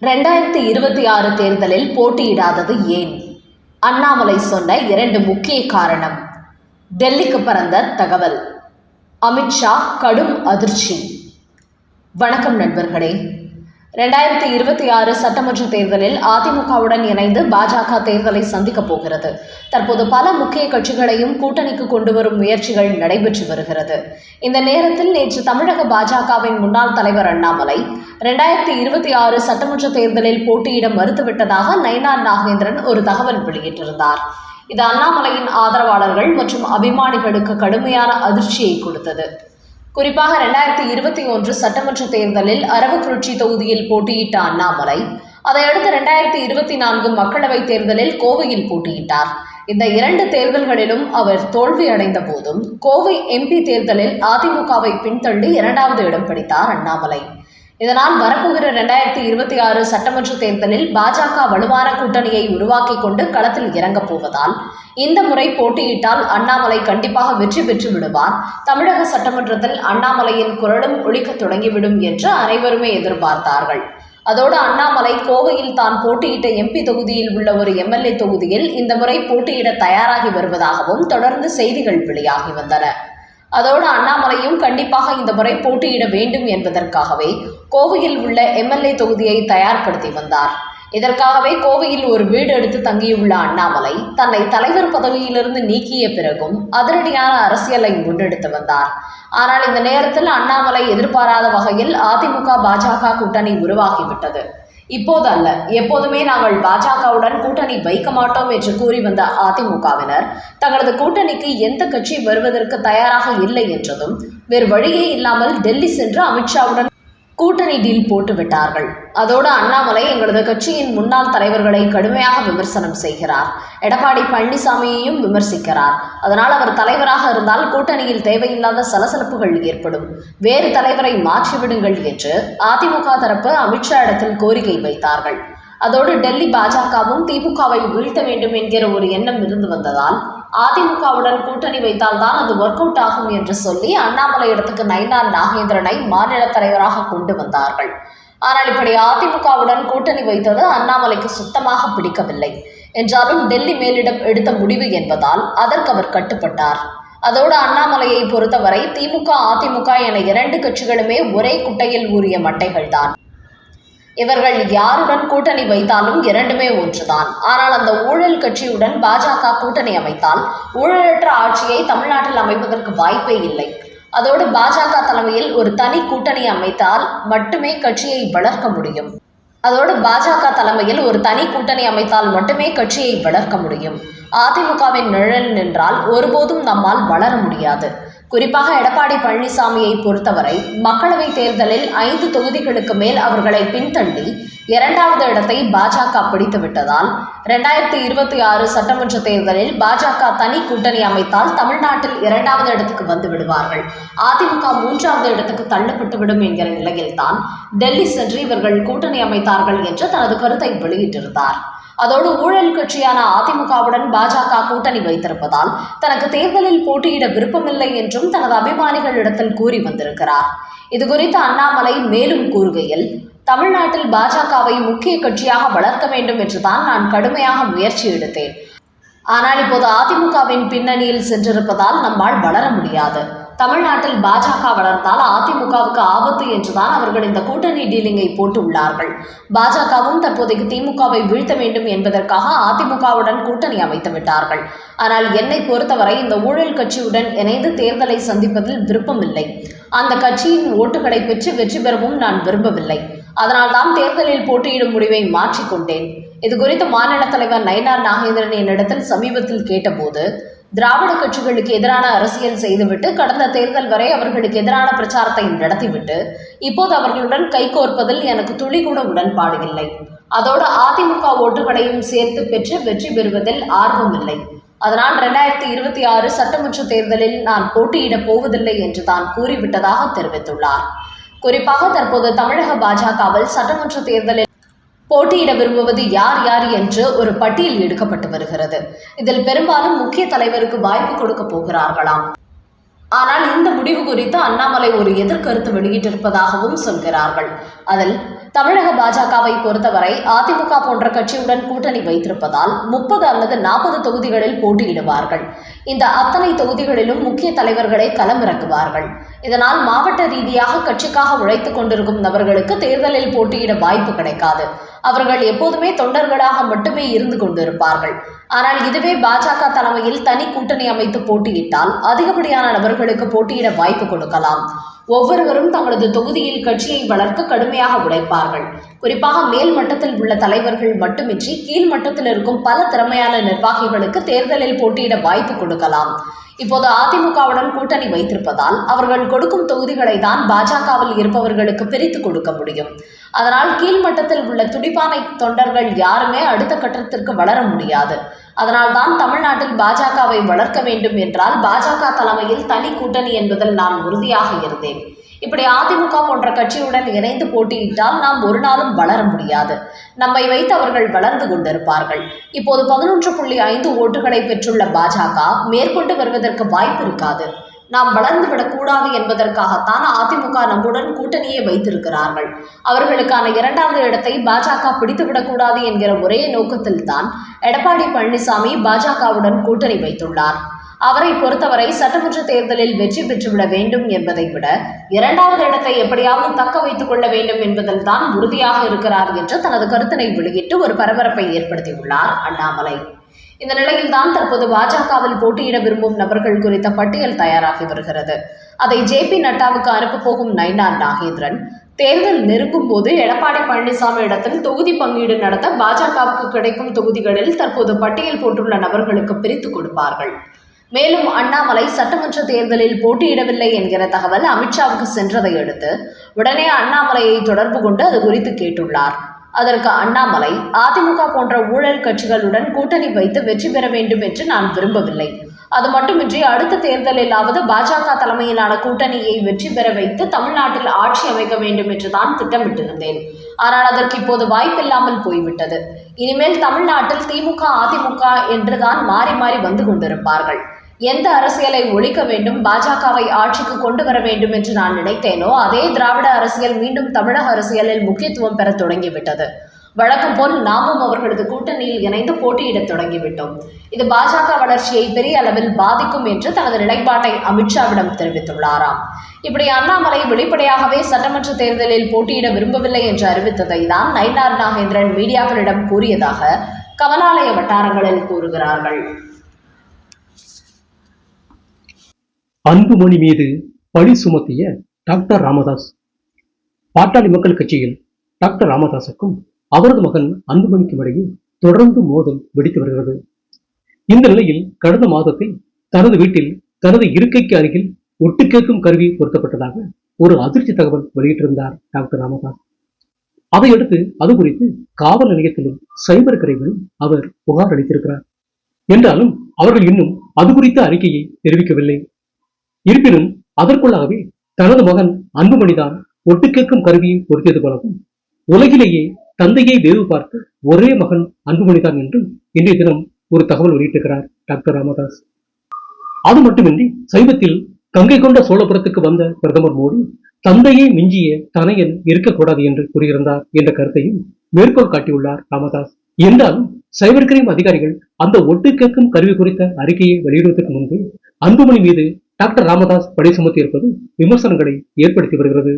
ரெண்டாயிரத்தி இருபத்தி ஆறு தேர்தலில் போட்டியிடாதது ஏன்? அண்ணாமலை சொன்ன இரண்டு முக்கிய காரணம். டெல்லிக்கு பறந்த தகவல். அமித்ஷா கடும் அதிர்ச்சி. வணக்கம் நண்பர்களே. ரெண்டாயிரத்தி இருபத்தி ஆறு சட்டமன்ற தேர்தலில் அதிமுகவுடன் இணைந்து பாஜக தேர்தலை சந்திக்கப் போகிறது. தற்போது பல முக்கிய கட்சிகளையும் கூட்டணிக்கு கொண்டு வரும் முயற்சிகள் நடைபெற்று வருகிறது. இந்த நேரத்தில் நேற்று தமிழக பாஜகவின் முன்னாள் தலைவர் அண்ணாமலை ரெண்டாயிரத்தி இருபத்தி ஆறு சட்டமன்ற தேர்தலில் போட்டியிட மறுத்துவிட்டதாக நயினார் நாகேந்திரன் ஒரு தகவல் வெளியிட்டிருந்தார். இது அண்ணாமலையின் ஆதரவாளர்கள் மற்றும் அபிமானிகளுக்கு கடுமையான அதிர்ச்சியை கொடுத்தது. குறிப்பாக ரெண்டாயிரத்தி இருபத்தி ஒன்று சட்டமன்ற தேர்தலில் அரவக்குறிச்சி தொகுதியில் போட்டியிட்ட அண்ணாமலை அதையடுத்து இரண்டாயிரத்தி இருபத்தி நான்கு மக்களவைத் தேர்தலில் கோவையில் போட்டியிட்டார். இந்த இரண்டு தேர்தல்களிலும் அவர் தோல்வி அடைந்த போதும் கோவை எம்பி தேர்தலில் அதிமுகவை பின்தள்ளி இரண்டாவது இடம் பிடித்தார் அண்ணாமலை. இதனால் வரப்போகிற ரெண்டாயிரத்தி இருபத்தி ஆறு சட்டமன்ற தேர்தலில் பாஜக வலுவான கூட்டணியை உருவாக்கி கொண்டு களத்தில் இறங்கப் போவதால் இந்த முறை போட்டியிட்டால் அண்ணாமலை கண்டிப்பாக வெற்றி பெற்று விடுவார். தமிழக சட்டமன்றத்தில் அண்ணாமலையின் குரலும் ஒழிக்க தொடங்கிவிடும் என்று அனைவருமே எதிர்பார்த்தார்கள். அதோடு அண்ணாமலை கோவையில் தான் போட்டியிட்ட எம்பி தொகுதியில் உள்ள ஒரு எம்எல்ஏ தொகுதியில் இந்த முறை போட்டியிட தயாராகி வருவதாகவும் தொடர்ந்து செய்திகள் வெளியாகி வந்தன. அதோடு அண்ணாமலையும் கண்டிப்பாக இந்த முறை போட்டியிட வேண்டும் என்பதற்காகவே கோவையில் உள்ள எம்எல்ஏ தொகுதியை தயார்படுத்தி வந்தார். இதற்காகவே கோவையில் ஒரு வீடு எடுத்து தங்கியுள்ள அண்ணாமலை தன்னை தலைவர் பதவியிலிருந்து நீக்கிய பிறகும் அதிரடியான அரசியலை முன்னெடுத்து வந்தார். ஆனால் இந்த நேரத்தில் அண்ணாமலை எதிர்பாராத வகையில் அதிமுக பாஜக கூட்டணி உருவாகிவிட்டது. இப்போது அல்ல எப்போதுமே நாங்கள் பாஜகவுடன் கூட்டணி வைக்க மாட்டோம் என்று கூறி வந்த அதிமுகவினர் தங்களது கூட்டணிக்கு எந்த கட்சி வருவதற்கு தயாராக இல்லை என்றதும் வேறு வழியே இல்லாமல் டெல்லி சென்று அமித்ஷாவுடன் கூட்டணி டீல் போட்டு விட்டார்கள். அதோடு அண்ணாமலை எங்களது கட்சியின் முன்னாள் தலைவர்களை கடுமையாக விமர்சனம் செய்கிறார். எடப்பாடி பழனிசாமியையும் விமர்சிக்கிறார். அதனால் அவர் தலைவராக இருந்தால் கூட்டணியில் தேவையில்லாத சலசலப்புகள் ஏற்படும். வேறு தலைவரை மாற்றிவிடுங்கள் என்று அதிமுக தரப்பு அமித்ஷா இடத்தில் கோரிக்கை வைத்தார்கள். அதோடு டெல்லி பாஜகவும் திமுகவை வீழ்த்த வேண்டும் என்கிற ஒரு எண்ணம் இருந்து வந்ததால் அதிமுகவுடன் கூட்டணி வைத்தால்தான் அது ஒர்க் அவுட் ஆகும் என்று சொல்லி அண்ணாமலை இடத்துக்கு நயினார் நாகேந்திரனை மாநில தலைவராக கொண்டு வந்தார்கள். ஆனால் இப்படி அதிமுகவுடன் கூட்டணி வைத்தது அண்ணாமலைக்கு சுத்தமாக பிடிக்கவில்லை. என்றாலும் டெல்லி மேலிடம் எடுத்த முடிவு என்பதால் அதற்கு அவர் கட்டுப்பட்டார். அதோடு அண்ணாமலையை பொறுத்தவரை திமுக அதிமுக என இரண்டு கட்சிகளுமே ஒரே குட்டையில் ஊறிய மட்டைகள்தான். இவர்கள் யாருடன் கூட்டணி வைத்தாலும் இரண்டுமே ஒன்றுதான். ஆனால் அந்த ஊழல் கட்சியுடன் பாஜக கூட்டணி அமைத்தால் ஊழலற்ற ஆட்சியை தமிழ்நாட்டில் அமைப்பதற்கு வாய்ப்பே இல்லை. அதோடு பாஜக தலைமையில் ஒரு தனி கூட்டணி அமைத்தால் மட்டுமே கட்சியை வளர்க்க முடியும். அதோடு பாஜக தலைமையில் ஒரு தனி கூட்டணி அமைத்தால் மட்டுமே கட்சியை வளர்க்க முடியும். அதிமுகவின் நிழல் நின்றால் ஒருபோதும் நம்மால் வளர முடியாது. குறிப்பாக எடப்பாடி பழனிசாமியை பொறுத்தவரை மக்களவை தேர்தலில் ஐந்து தொகுதிகளுக்கு மேல் அவர்களை பின்தள்ளி இரண்டாவது இடத்தை பாஜக பிடித்துவிட்டதால் இரண்டாயிரத்தி ரெண்டாயிரத்தி இருபத்தி ஆறு சட்டமன்ற தேர்தலில் பாஜக தனி கூட்டணி அமைத்தால் தமிழ்நாட்டில் இரண்டாவது இடத்துக்கு வந்து விடுவார்கள். அதிமுக மூன்றாவது இடத்துக்கு தள்ளப்பட்டுவிடும் என்கிற நிலையில்தான் டெல்லி சென்று இவர்கள் கூட்டணி அமைத்தார்கள் என்று தனது கருத்தை வெளியிட்டிருந்தார். அதோடு ஊழல் கட்சியான அதிமுகவுடன் பாஜக கூட்டணி வைத்திருப்பதால் தனக்கு தேர்தலில் போட்டியிட விருப்பமில்லை என்றும் தனது அபிமானிகளிடத்தில் கூறி வந்திருக்கிறார். இதுகுறித்து அண்ணாமலை மேலும் கூறுகையில் தமிழ்நாட்டில் பாஜகவை முக்கிய கட்சியாக வளர்க்க வேண்டும் என்றுதான் நான் கடுமையாக முயற்சி எடுத்தேன். ஆனால் இப்போது அதிமுகவின் பின்னணியில் சென்றிருப்பதால் நம்மால் வளர முடியாது. தமிழ்நாட்டில் பாஜக வளர்ந்தால் அதிமுகவுக்கு ஆபத்து என்றுதான் அவர்கள் இந்த கூட்டணி டீலிங்கை போட்டு உள்ளார்கள் பாஜகவும் தற்போதைக்கு திமுகவை வீழ்த்த வேண்டும் என்பதற்காக அதிமுகவுடன் கூட்டணி அமைத்து விட்டார்கள். ஆனால் என்னை பொறுத்தவரை இந்த ஊழல் கட்சியுடன் இணைந்து தேர்தலை சந்திப்பதில் விருப்பமில்லை. அந்த கட்சியின் ஓட்டுகளை பெற்று வெற்றி பெறவும் நான் விரும்பவில்லை. அதனால்தான் தேர்தலில் போட்டியிடும் முடிவை மாற்றிக்கொண்டேன். இது குறித்து மாநில தலைவர் நயனார் நாகேந்திரன் என்னிடத்தில் சமீபத்தில் கேட்டபோது திராவிட கட்சிகளுக்கு எதிரான அரசியல் செய்துவிட்டு கடந்த தேர்தல் வரை அவர்களுக்கு எதிரான பிரச்சாரத்தை நடத்திவிட்டு இப்போது அவர்களுடன் கைகோர்ப்பதில் எனக்கு துளி கூட உடன்பாடு இல்லை அதோடு அதிமுக ஓட்டுகளையும் சேர்த்து பெற்று வெற்றி பெறுவதில் ஆர்வமில்லை அதனால் ரெண்டாயிரத்தி இருபத்தி ஆறு சட்டமன்ற தேர்தலில் நான் போட்டியிடப் போவதில்லை என்று தான் கூறிவிட்டதாக தெரிவித்துள்ளார். குறிப்பாக தற்போது தமிழக பாஜகவில் சட்டமன்ற தேர்தலில் போட்டியிட விரும்புவது யார் யார் என்று ஒரு பட்டியல் எடுக்கப்பட்டு வருகிறது. இதில் பெரும்பாலும் முக்கிய தலைவருக்கு வாய்ப்பு கொடுக்க போகிறார்களாம். ஆனால் இந்த முடிவு குறித்து அண்ணாமலை ஒரு எதிர்கருத்து வெளியிட்டிருப்பதாகவும் சொல்கிறார்கள். அதில் தமிழக பாஜகவை பொறுத்தவரை அதிமுக போன்ற கட்சியுடன் கூட்டணி வைத்திருப்பதால் முப்பது அல்லது நாற்பது தொகுதிகளில் போட்டியிடுவார்கள். இந்த அத்தனை தொகுதிகளிலும் முக்கிய தலைவர்களை களமிறக்குவார்கள் இதனால் மாவட்ட ரீதியாக கட்சிக்காக உழைத்துக் கொண்டிருக்கும் நபர்களுக்கு தேர்தலில் போட்டியிட வாய்ப்பு கிடைக்காது. அவர்கள் எப்போதுமே தொண்டர்களாக மட்டுமே இருந்து கொண்டிருப்பார்கள். ஆனால் இதுவே பாஜக தலைமையில் தனி கூட்டணி அமைத்து போட்டியிட்டால் அதிகப்படியான நபர்களுக்கு போட்டியிட வாய்ப்பு கொடுக்கலாம். ஒவ்வொருவரும் தங்களது தொகுதியில் கட்சியை வளர்க்க கடுமையாக உழைப்பார்கள். குறிப்பாக மேல் மட்டத்தில் உள்ள தலைவர்கள் மட்டுமின்றி கீழ் மட்டத்தில் இருக்கும் பல திறமையான நிர்வாகிகளுக்கு தேர்தலில் போட்டியிட வாய்ப்பு கொடுக்கலாம். இப்போது அதிமுகவுடன் கூட்டணி வைத்திருப்பதால் அவர்கள் கொடுக்கும் தொகுதிகளை தான் பாஜகவில் இருப்பவர்களுக்கு பிரித்து கொடுக்க முடியும். அதனால் கீழ்மட்டத்தில் உள்ள துடிப்பானை தொண்டர்கள் யாருமே அடுத்த கட்டத்திற்கு வளர முடியாது. அதனால் தான் தமிழ்நாட்டில் பாஜகவை வளர்க்க வேண்டும் என்றால் பாஜக தலைமையில் தனி கூட்டணி என்பதில் நான் உறுதியாக இருந்தேன். இப்படி அதிமுக போன்ற கட்சியுடன் இணைந்து போட்டியிட்டால் நாம் ஒரு நாளும் வளர முடியாது. நம்மை வைத்து அவர்கள் வளர்ந்து கொண்டிருப்பார்கள். இப்போது பதினொன்று புள்ளி ஐந்து ஓட்டுகளை பெற்றுள்ள பாஜக மேற்கொண்டு வருவதற்கு வாய்ப்பு இருக்காது. நாம் வளர்ந்து விடக்கூடாது என்பதற்காகத்தான் அதிமுக நம்முடன் கூட்டணியை வைத்திருக்கிறார்கள். அவர்களுக்கான இரண்டாவது இடத்தை பாஜக பிடித்துவிடக்கூடாது என்கிற ஒரே நோக்கத்தில் தான் எடப்பாடி பழனிசாமி பாஜகவுடன் கூட்டணி வைத்துள்ளார். அவரை பொறுத்தவரை சட்டமன்ற தேர்தலில் வெற்றி பெற்றுவிட வேண்டும் என்பதை விட இரண்டாவது இடத்தை எப்படியாவது தக்க வைத்துக் கொள்ள வேண்டும் என்பதில் தான் உறுதியாக இருக்கிறார் என்று தனது கருத்தினை வெளியிட்டு ஒரு பரபரப்பை ஏற்படுத்தியுள்ளார் அண்ணாமலை. இந்த நிலையில்தான் தற்போது பாஜகவில் போட்டியிட விரும்பும் நபர்கள் குறித்த பட்டியல் தயாராகி வருகிறது. அதை ஜே பி நட்டாவுக்கு அனுப்ப போகும் நயினார் நாகேந்திரன் தேர்தல் நெருங்கும் போது எடப்பாடி பழனிசாமி இடத்தில் தொகுதி பங்கீடு நடத்த பாஜகவுக்கு கிடைக்கும் தொகுதிகளில் தற்போது பட்டியல் போட்டுள்ள நபர்களுக்கு பிரித்து கொடுப்பார்கள். மேலும் அண்ணாமலை சட்டமன்ற தேர்தலில் போட்டியிடவில்லை என்கிற தகவல் அமித்ஷாவுக்கு சென்றதை அடுத்து உடனே அண்ணாமலையை தொடர்பு கொண்டு அது குறித்து கேட்டுள்ளார். அதற்கு அண்ணாமலை அதிமுக போன்ற ஊழல் கட்சிகளுடன் கூட்டணி வைத்து வெற்றி பெற வேண்டும் என்று நான் விரும்பவில்லை. அது மட்டுமின்றி அடுத்த தேர்தலிலாவது பாஜக தலைமையிலான கூட்டணியை வெற்றி பெற வைத்து தமிழ்நாட்டில் ஆட்சி அமைக்க வேண்டும் என்று தான் திட்டமிட்டிருந்தேன். ஆனால் அதற்கு இப்போது வாய்ப்பில்லாமல் போய்விட்டது. இனிமேல் தமிழ்நாட்டில் திமுக அதிமுக என்றுதான் மாறி மாறி வந்து கொண்டிருப்பார்கள். எந்த அரசியலை ஒழிக்க வேண்டும் பாஜகவை ஆட்சிக்கு கொண்டு வர வேண்டும் என்று நான் நினைத்தேனோ அதே திராவிட அரசியல் மீண்டும் தமிழக அரசியலில் முக்கியத்துவம் பெற தொடங்கிவிட்டது. வழக்கம் போல் நாமும் அவர்களது கூட்டணியில் இணைந்து போட்டியிடத் தொடங்கிவிட்டோம். இது பாஜக வளர்ச்சியை பெரிய அளவில் பாதிக்கும் என்று தனது நிலைப்பாட்டை அமித்ஷாவிடம் தெரிவித்துள்ளாராம். இப்படி அண்ணாமலை வெளிப்படையாகவே சட்டமன்ற தேர்தலில் போட்டியிட விரும்பவில்லை என்று அறிவித்ததை தான் நயினார் நாகேந்திரன் மீடியாக்களிடம் கூறியதாக கமலாலய வட்டாரங்களில் கூறுகிறார்கள். அன்புமணி மீது பழி சுமத்திய டாக்டர் ராமதாஸ். பாட்டாளி மக்கள் கட்சியில் டாக்டர் ராமதாஸுக்கும் அவரது மகன் அன்புமணிக்கும் இடையே தொடர்ந்து மோதல் வெடித்து வருகிறது. இந்த நிலையில் கடந்த மாதத்தில் தனது வீட்டில் தனது இருக்கைக்கு அருகில் ஒட்டு கேட்கும் கருவி பொருத்தப்பட்டதாக ஒரு அதிர்ச்சி தகவல் வெளியிட்டிருந்தார் டாக்டர் ராமதாஸ். அதையடுத்து அது குறித்து காவல் நிலையத்திலும் சைபர் கிரைமிலும் அவர் புகார் அளித்திருக்கிறார். என்றாலும் அவர்கள் இன்னும் அது குறித்த அறிக்கையை தெரிவிக்கவில்லை. இருப்பினும் அதற்குள்ளாகவே தனது மகன் அன்புமணிதான் ஒட்டு கேட்கும் கருவியை பொருத்தியது போலவும் உலகிலேயே தந்தையை வேவு பார்த்த ஒரே மகன் அன்புமணிதான் என்று இன்றைய தினம் ஒரு தகவல் வெளியிட்டிருக்கிறார் டாக்டர் ராமதாஸ். அது மட்டுமின்றி சைவத்தில் கங்கை கொண்ட சோழபுரத்துக்கு வந்த பிரதமர் மோடி தந்தையை மிஞ்சிய தனையன் இருக்கக்கூடாது என்று கூறியிருந்தார் என்ற கருத்தையும் மேற்கோள் காட்டியுள்ளார் ராமதாஸ். என்றாலும் சைபர் கிரைம் அதிகாரிகள் அந்த ஒட்டு கேட்கும் கருவி குறித்த அறிக்கையை வெளியிடுவதற்கு முன்பு அன்புமணி மீது டாக்டர் ராமதாஸ் படை சுமத்தி இருப்பது விமர்சனங்களை ஏற்படுத்தி வருகிறது.